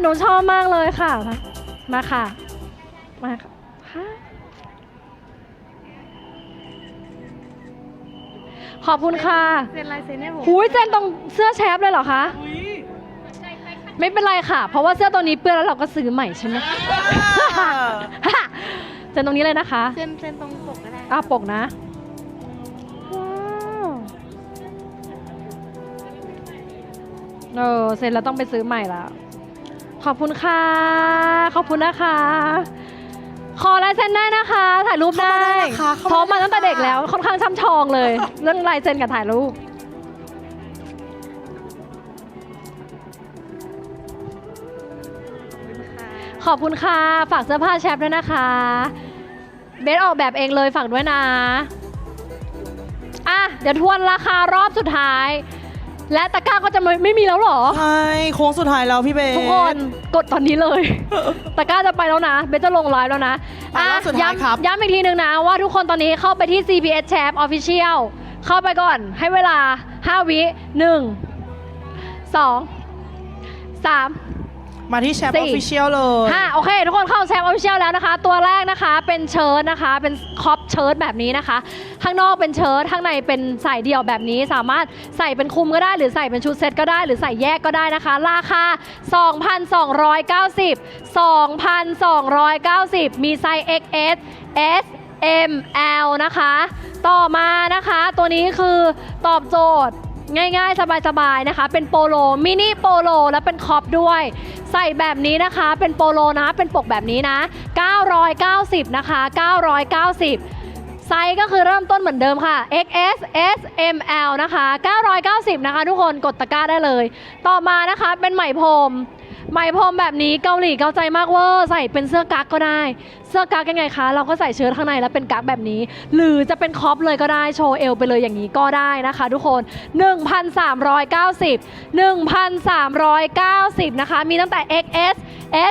หนูชอบมากเลยค่ะ มาค่ะ มาค่ะฮะขอบคุณค่ะเซ็นลายเซ็นให้ผมหูยเจนตรงเสื้อแชฟเลยเหรอคะไม่เป็นไรค่ะ เพราะว่าเสื้อตัวนี้เปื้อนแล้วเราก็ซื้อใหม่ใช่ไหม เจนตรงนี้เลยนะคะ เซ็นเซ็นตรงปกก็ได้อะปกนะ ว้าวเออเซ็นแล้วต้องไปซื้อใหม่แล้ว ขอบคุณค่ะ ขอบคุณนะคะ ขอลายเซ็นได้นะคะ ถ่ายรูปได้เข้ามาได้นะคะเข้ามาพร้อมมาได้ตั้งแต่เด็กค่ะแล้ว ค่อนข้างช่ำชองเลย เรื่องลายเซ็นกับถ่ายรูป ขอบคุณค่ะ ฝากเสื้อผ้าแชปด้วยนะคะ เบสออกแบบเองเลยฝากด้วยนะ อะ เดี๋ยวทวนราคารอบสุดท้าย และตะกร้าก็จะไม่ไม่มีแล้วเหรอ ใช่โค้งสุดท้ายแล้วพี่เบสทุกคนกดตอนนี้เลย ตะกร้าจะไปแล้วนะ เบสจะลงไลฟ์แล้วนะไปรอบสุดท้ายครับ ย้ำย้ำอีกทีหนึ่งนะว่าทุกคนตอนนี้เข้าไปที่ CPS Chat Official เข้าไปก่อนให้เวลา 5 วิ 1 2 3 มาที่แชปอสี่ อฟฟิเชียลเลย ค่ะโอเค ทุกคนเข้าแชร์ออฟฟิเชียลแล้วนะคะ ตัวแรกนะคะเป็นเชิ้ตนะคะ เป็นคอปเชิ้ตแบบนี้นะคะ ข้างนอกเป็นเชิ้ตข้างในเป็นใส่เดี่ยวแบบนี้ สามารถใส่เป็นคลุมก็ได้ หรือใส่เป็นชุดเซ็ตก็ได้ หรือใส่แยกก็ได้นะคะ ราคา 2,290 2,290 มีไซส์ XS S M L นะคะ ต่อมานะคะ ตัวนี้คือตอบโจทย์ ง่ายๆ สบายๆนะคะ เป็นโปโลมินิโปโลและเป็นคอปด้วย ใส่แบบนี้นะคะ เป็นโปโลนะ เป็นปกแบบนี้นะ 990 นะคะ 990 ไซส์ก็คือเริ่มต้นเหมือนเดิมค่ะ XS S M L นะคะ 990 นะคะ ทุกคนกดตะกร้าได้เลย ต่อมานะคะเป็นไหมพรมไหมพรมแบบนี้เกาหลีเกาใจมากเวอร์ใส่เป็นเสื้อกั๊กก็ได้ เสื้อกั๊กยังไงคะ เราก็ใส่เชิ้ตข้างในแล้วเป็นกั๊กแบบนี้ หรือจะเป็นคอปเลยก็ได้โชว์เอวไปเลยอย่างนี้ก็ได้นะคะ ทุกคน 1,390 1,390 นะคะ มีตั้งแต่ XS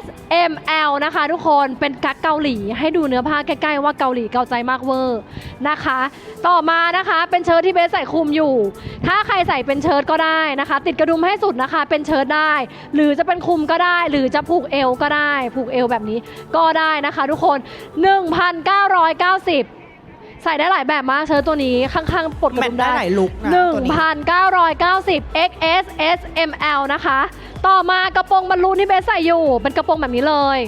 S M L นะคะทุกคนเป็นกั๊กเกาหลี ให้ดูเนื้อผ้าใกล้ๆว่าเกาหลีเกาใจมากเวอร์นะคะ ต่อมานะคะเป็นเชิ้ตที่เบสใส่คลุมอยู่ ถ้าใครใส่เป็นเชิ้ตก็ได้นะคะ ติดกระดุมให้สุดนะคะเป็นเชิ้ตได้ หรือจะเป็นคลุมก็ได้ หรือจะผูกเอวก็ได้ ผูกเอวแบบนี้ก็ได้นะคะ ทุกคน 1,990 ใส่ได้หลายแบบมากเชิ้ตตัวนี้ข้างๆปลดกระแมดุทมได้ได้หลายลุกนะตัวนี้ 1,990 XS S M L นะคะ ต่อมากระโปรงบอลลูนที่เบสใส่อยู่ เป็นกระโปรงแบบนี้เลย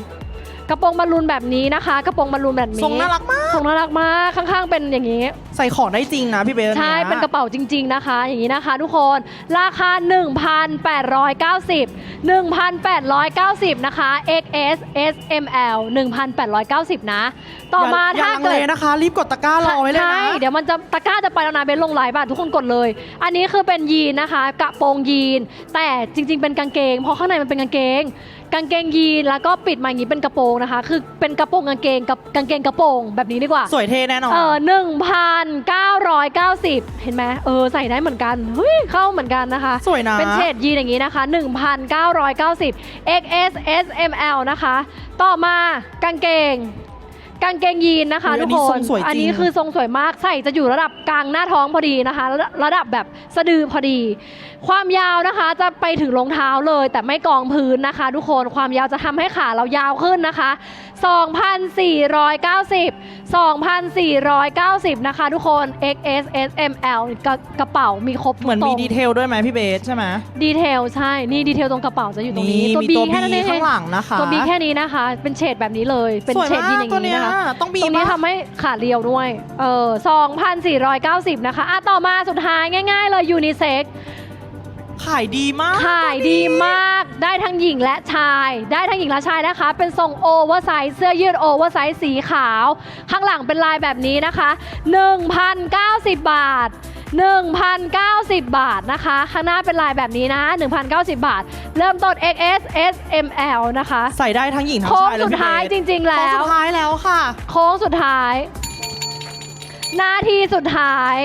กระโปรงบอลลูนแบบนี้นะคะ กระโปรงบอลลูนแบบนี้ทรงน่ารักมากทรงน่ารักมากข้างๆ เป็นอย่างนี้ ใส่ของได้จริงนะพี่เบสใช่ยเป็นกระเป๋าจริง ๆนะคะ อย่างนี้นะคะทุกคนราคา 1,890 1,890 นะคะ XS S M L 1,890 นะ ต่อมาอย่ถ้าลังเกิเลดนะคะ รีบกดตะกร้ารอไว้เลยนะใช่เดี๋ยวมันจะตะกร้าจะไปแล้วนะเบนลงไลฟ์บ้ทุกคนกดเลย อันนี้คือเป็นยีนนะคะ กระโปรงยีน แต่จริง ๆ เป็นกางเกงเพราะข้างในมันเป็นกางเกง กางเกงยีนแล้วก็ปิดมาอย่างนี้เป็นกระโปรงนะคะ คือเป็นกระโปรงกางเกงกับกางเกงกระโปรงแบบนี้ดีกว่า สวยเท่แน่นอนเออหนึ่งพันเก้าร้อยเก้าสิบเห็นไหมเออใส่ได้เหมือนกันเฮ้ยเข้าเหมือนกันนะคะ สวยนะเป็นเฉดยีนอย่างนี้นะคะ1,990 XS S M L นะคะ ต่อมากางเกง กางเกงยีนนะคะเฮ้ยทุกคอันนี้ทรน งสวยจริง อันนี้คือทรงสวยมากใส่จะอยู่ระดับกลางหน้าท้องพอดีนะคะ ระดับระดับแบบสะดือพอดี ความยาวนะคะจะไปถึงรองเท้าเลย แต่ไม่กองพื้นนะคะ ทุกคนความยาวจะทำให้ขาเรายาวขึ้นนะคะ 2,490 2,490 นะคะทุกคน XS S M L กระกระเป๋ามีครบทุกเหมือนตรมีงดีเทลด้วยไหมพี่เบสใช่ไหมดีเทลใช่ นี่ดีเทลตรงกระเป๋าจะอยู่ตรงนี้นี่ตัวมี B ตัวแค่นั้นเอ B ข้างหลังนะคะตัว B แค่นี้นะคะ เป็นเฉดแบบนี้เลย เป็นสวยเฉดมากยีนอย่างตัวเนี้นี้ยนะคะ ต้องบีตรงนี้ปะทำให้ขาเรียวด้วย เออ2,490 นะคะ อะ ต่อมาสุดท้ายง่าย ๆ เลยยูนิเซ็ก ขายดีมาก ขายดีมากได้ทั้งหญิงและชาย ได้ทั้งหญิงและชายนะคะ เป็นทรงโอเวอร์ไซส์เสื้อยืดโอเวอร์ไซส์สีขาว ข้างหลังเป็นลายแบบนี้นะคะ 1,090 บาท 1,090 บาทนะคะ ข้างหน้าเป็นลายแบบนี้นะ 1,090 บาท เริ่มต้น XS S M L นะคะใส่ได้ทั้งหญิงทั้งโค้งชายเลยสุดพี่เบสท้ายจริงๆโค้งแล้สุวดท้ายแล้วค่ะ โค้งสุดท้ายหน้าที่สุดท้าย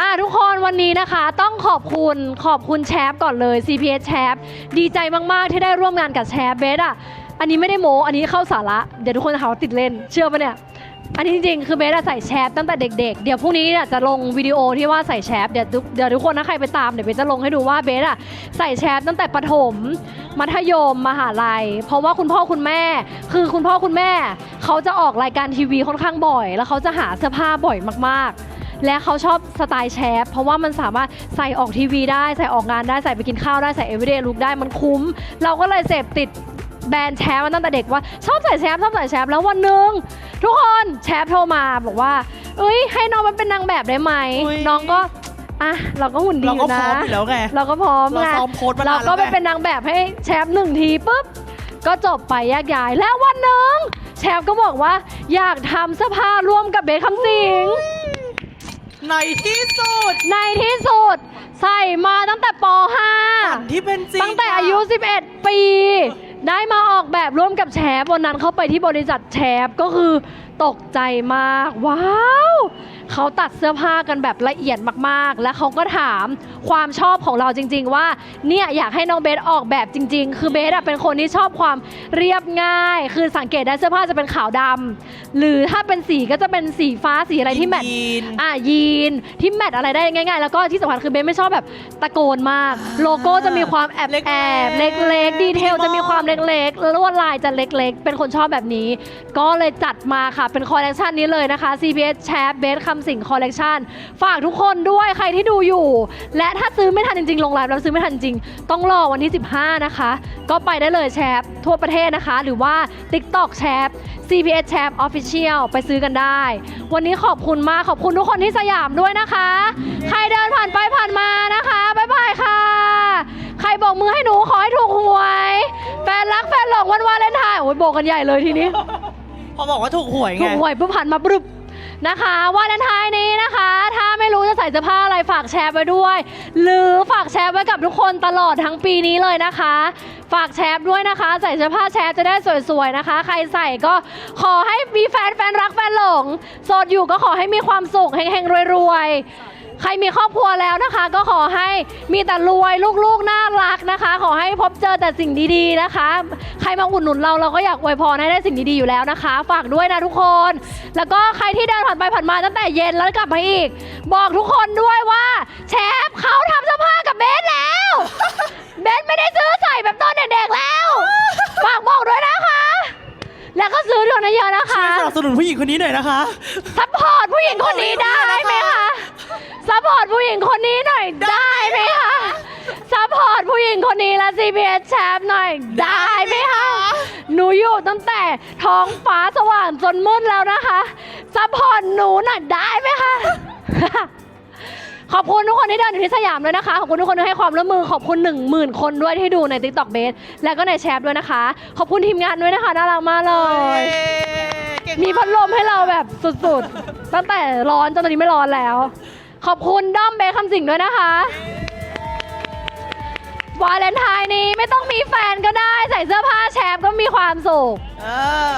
อะทุกคนวันนี้นะคะต้องขอบคุณขอบคุณแชปก่อนเลย CPS แชปดีใจมาก ๆ ที่ได้ร่วมงานกับแชปเบสอะอันนี้ไม่ได้โมอันนี้เข้าสาระ เดี๋ยวทุกคนจะหาว่าติดเล่น เชื่อปะเนี่ย อันนี้จริงๆ คือเบสอะใส่แชปตั้งแต่เด็ก ๆ เดี๋ยวพรุ่งนี้เนี่ยจะลงวิดีโอที่ว่าใส่แชปเดี๋ยวทุกเดี๋ยวทุกคนถ้าใครไปตามเดี๋ยวเบสจะลงให้ดูว่าเบสอะใส่แชปตั้งแต่ประถม มัธยมมหาลัย เพราะว่าคุณพ่อคุณแม่ คือคุณพ่อคุณแม่ เขาจะออกรายการทีวีค่อนข้างบ่อย แล้วเขาจะหาเสื้อผ้าบ่อยมากๆ และเขาชอบสไตล์แชปเพราะว่ามันสามารถใส่ออกทีวีได้ใส่ออกงานได้ใส่ไปกินข้าวได้ใส่ everyday look ได้มันคุ้ม เราก็เลยเสพติดแบรนด์แชปมาตั้งแต่เด็กว่าชอบใส่แชปชอบใส่แชปแล้ววันหนึ่งทุกคนแชปโทรมาบอกว่าเอ้ยให้น้องมันเป็นนางแบบได้ไหมอุ๊ย น้องก็อะเราก็หุ่นดีเราอก็ยู่พนะ ร้อมอยู่แล้วไง เราก็พร้อมเราไงซ้อมโพสต์มานานเราก็ไปแล้วไง เป็นนางแบบให้แชปหนึ่งทีปุ๊บ ก็จบไปแยกย้ายแล้ววันหนึ่งแชปก็บอกว่าอยากทำเสื้อผ้าร่วมกับเบสคำสิง ในที่สุดในที่สุด ใส่มาตั้งแต่ป ฝัน .5 ที่เป็นจริงตั้งแต่ค่ะอายุ11 ปี ได้มาออกแบบร่วมกับแชฟวันนั้นเข้าไปที่บริษัทแชฟก็คือตกใจมาก ว้าว เขาตัดเสื้อผ้ากันแบบละเอียดมากๆ และเขาก็ถามความชอบของเราจริง ๆ ว่าเนี่ยอยากให้น้องเบสออกแบบจริง ๆ คือเบสอะเป็นคนที่ชอบความเรียบง่าย คือสังเกตได้เสื้อผ้าจะเป็นขาวดำหรือถ้าเป็นสีก็จะเป็นสีฟ้าสีอะไรที่แมทยีนอะยีนที่แมทอะไรได้ง่าย ๆ แล้วก็ที่สำคัญคือเบนไม่ชอบแบบตะโกนมาก โลโก้จะมีความแอบเล็กๆแอบเล็กๆดีเทลจะมีความเล็กๆลวดลายจะเล็ก ๆ เป็นคนชอบแบบนี้ ก็เลยจัดมาค่ะเป็นคอลเลกชันนี้เลยนะคะ CPS Chat Base คำสิงคอลเลกชันฝากทุกคนด้วยใครที่ดูอยู่ และถ้าซื้อไม่ทันจริงๆ ลงไลน์แล้วซื้อไม่ทันจริง ต้องรอวันที่ 15 นะคะ ก็ไปได้เลยแชปทั่วประเทศนะคะ หรือว่า TikTok แชป CPS Chat Official ไปซื้อกันได้ วันนี้ขอบคุณมากขอบคุณทุกคนที่สยามด้วยนะคะ ใครเดินผ่านไปผ่านมานะคะบ๊ายบายค่ะ ใครบอกมือให้หนูขอให้ถูกหวย แฟนรักแฟนหลงวันวาเลนไทน์โอ้ยโบกกันใหญ่เลยทีนี้ พอบอกว่าถูกหวยไง ถูกหวยปุ๊บผ่านมาปรึบ นะคะวันไทายนี้นะคะ ถ้าไม่รู้จะใส่เสื้อผ้าอะไรฝากแชร์ไว้ด้วย หรือฝากแชร์ไว้กับทุกคนตลอดทั้งปีนี้เลยนะคะ ฝากแชร์ด้วยนะคะ ใส่เสื้อผ้าแชร์จะได้สวยๆนะคะ ใครใส่ก็ขอให้มีแฟนแฟนรักแฟนหลงโสดอยู่ก็ขอให้มีความสุขเฮงๆรวยๆ ใครมีครอบครัวแล้วนะคะ ก็ขอให้มีแต่รวยลูกๆน่ารักนะคะ ขอให้พบเจอแต่สิ่งดีๆนะคะ ใครมาอุดหนุนเราเราก็อยากอวยพรให้ได้สิ่งดีๆอยู่แล้วนะคะ ฝากด้วยนะทุกคน แล้วก็ใครที่เดินผ่านไปผ่านมาตั้งแต่เย็นแล้วกลับมาอีก บอกทุกคนด้วยว่าแชฟเขาทำเสื้อผ้ากับเบสแล้วเบสไม่ได้ซื้อใส่แบบตอนเด็กๆแล้วฝากบอกด้วยนะคะ แล้วก็ซื้อด้วยนะเยอะนะช่วคะยสนับสนุนผู้หญิงคนนี้หน่อยนะคะ ซัพพอร์ตผู้หญิงคนนี้ได้ไหมคะ ซัพพอร์ตผู้หญิงคนนี้หน่อยได้ไหมคะซัพพอร์ตผู้หญิงคนนี้และ CBS แชมป์หน่อยได้ไหมคะหนูอยู่ตั้งแต่ท้องฟ้าสว่างจนมืดแล้วนะคะซัพพอร์ตหนูหน่อยได้ไหมคะ ขอบคุณทุกคนที่เดินอยู่ที่สยามด้วยนะคะ ขอบคุณทุกคนที่ให้ความร่วมมือ ขอบคุณ 1 0,000 คนด้วยที่ดูใน TikTok b a s และก็ในแชปด้วยนะคะ ขอบคุณทีมงานด้วยนะคะน่ารักมากเลย เก่งมีพัดลมให้เราแบบสุดๆ ตั้งแต่ร้อนจนตอนนี้ไม่ร้อนแล้ว ขอบคุณด้อมเบสคำสิงด้วยนะคะ วาเลนไทน์นี้ไม่ต้องมีแฟนก็ได้ ใส่เสื้อผ้าแชปก็มีความสุข เออ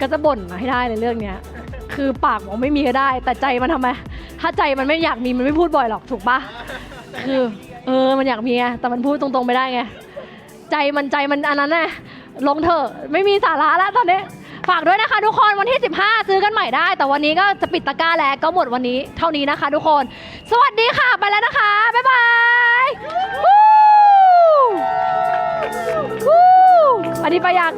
ก็จะบ่นมาให้ได้ในเรื่องเนี้ย คือปากบอกไม่มีก็ได้ แต่ใจมันทำไม ถ้าใจมันไม่อยากมีมันไม่พูดบ่อยหรอกถูกปะคือ เออมันอยากมีไงแต่มันพูดตรงๆไม่ได้ไง ใจมันใจมันอันนั้นน่ะลงเถอะไม่มีสาระแล้วตอนนี้ ฝากด้วยนะคะทุกคนวันที่ 15 ซื้อกันใหม่ได้ แต่วันนี้ก็จะปิดตะกร้าแล้วก็หมดวันนี้เท่านี้นะคะทุกคน สวัสดีค่ะไปแล้วนะคะ บ๊ายบายวู้อันนี้ไปยัง